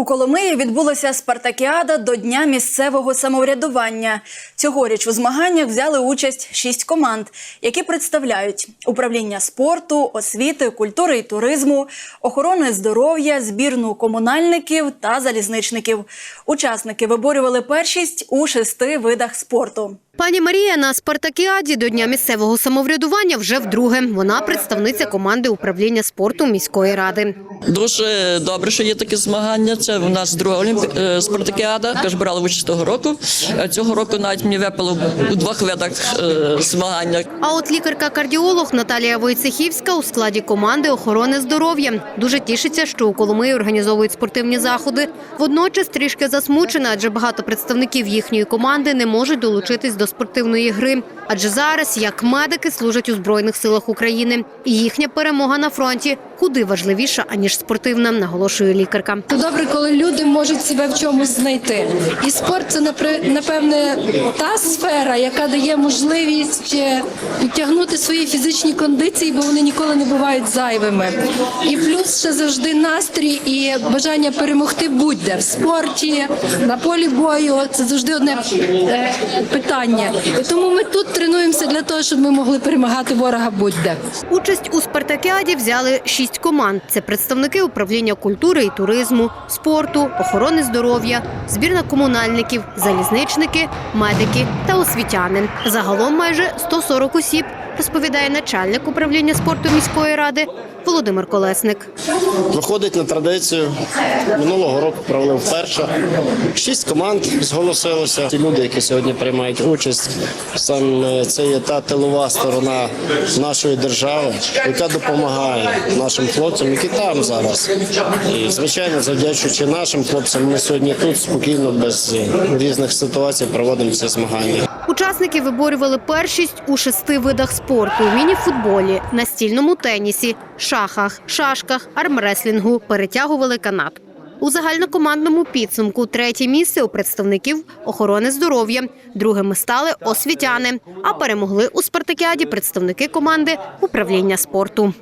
У Коломиї відбулася спартакіада до Дня місцевого самоврядування. Цьогоріч у змаганнях взяли участь шість команд, які представляють управління спорту, освіти, культури і туризму, охорони здоров'я, збірну комунальників та залізничників. Учасники виборювали першість у шести видах спорту. Пані Марія на спартакіаді до Дня місцевого самоврядування вже вдруге. Вона представниця команди управління спорту міської ради. Дуже добре, що є такі змагання. Це у нас друга олімпі... е, спартакіада. Теж брали участь того року. Е, Цього року навіть мені випало у двох видах е, змагання. А от лікарка-кардіолог Наталія Войцехівська у складі команди охорони здоров'я дуже тішиться, що у Коломиї організовують спортивні заходи. Водночас трішки засмучена, адже багато представників їхньої команди не можуть долучитись до спортивної гри. Адже зараз, як медики, служать у збройних силах України, і їхня перемога на фронті куди важливіша аніж спортивна, наголошує лікарка. То добре, коли люди можуть себе в чомусь знайти. І спорт це напевне та сфера, яка дає можливість е, підтягнути свої фізичні кондиції, бо вони ніколи не бувають зайвими. І плюс ще завжди настрій і бажання перемогти будь-де в спорті, на полі бою. Це завжди одне е, питання. І тому ми тут тренуємося для того, щоб ми могли перемагати ворога будь-де. Участь у спартакіаді взяли шість команд. Це представники управління культури і туризму, спорту, охорони здоров'я, збірна комунальників, залізничники, медики та освітяни. Загалом майже 140 осіб, розповідає начальник управління спорту міської ради Володимир Колесник. Виходить на традицію. Минулого року провели вперше. Шість команд зголосилося. Ті люди, які сьогодні приймають участь, саме це є та тилова сторона нашої держави, яка допомагає нашим хлопцям, які там зараз. І звичайно, завдячуючи нашим хлопцям, ми сьогодні тут спокійно, без різних ситуацій проводимо ці змагання. Учасники виборювали першість у шести видах спорту: міні-футболі, настільному тенісі, шахах, шашках, армреслінгу, перетягували канат. У загальнокомандному підсумку третє місце у представників охорони здоров'я. Другими стали освітяни, а перемогли у спартакіаді представники команди управління спорту.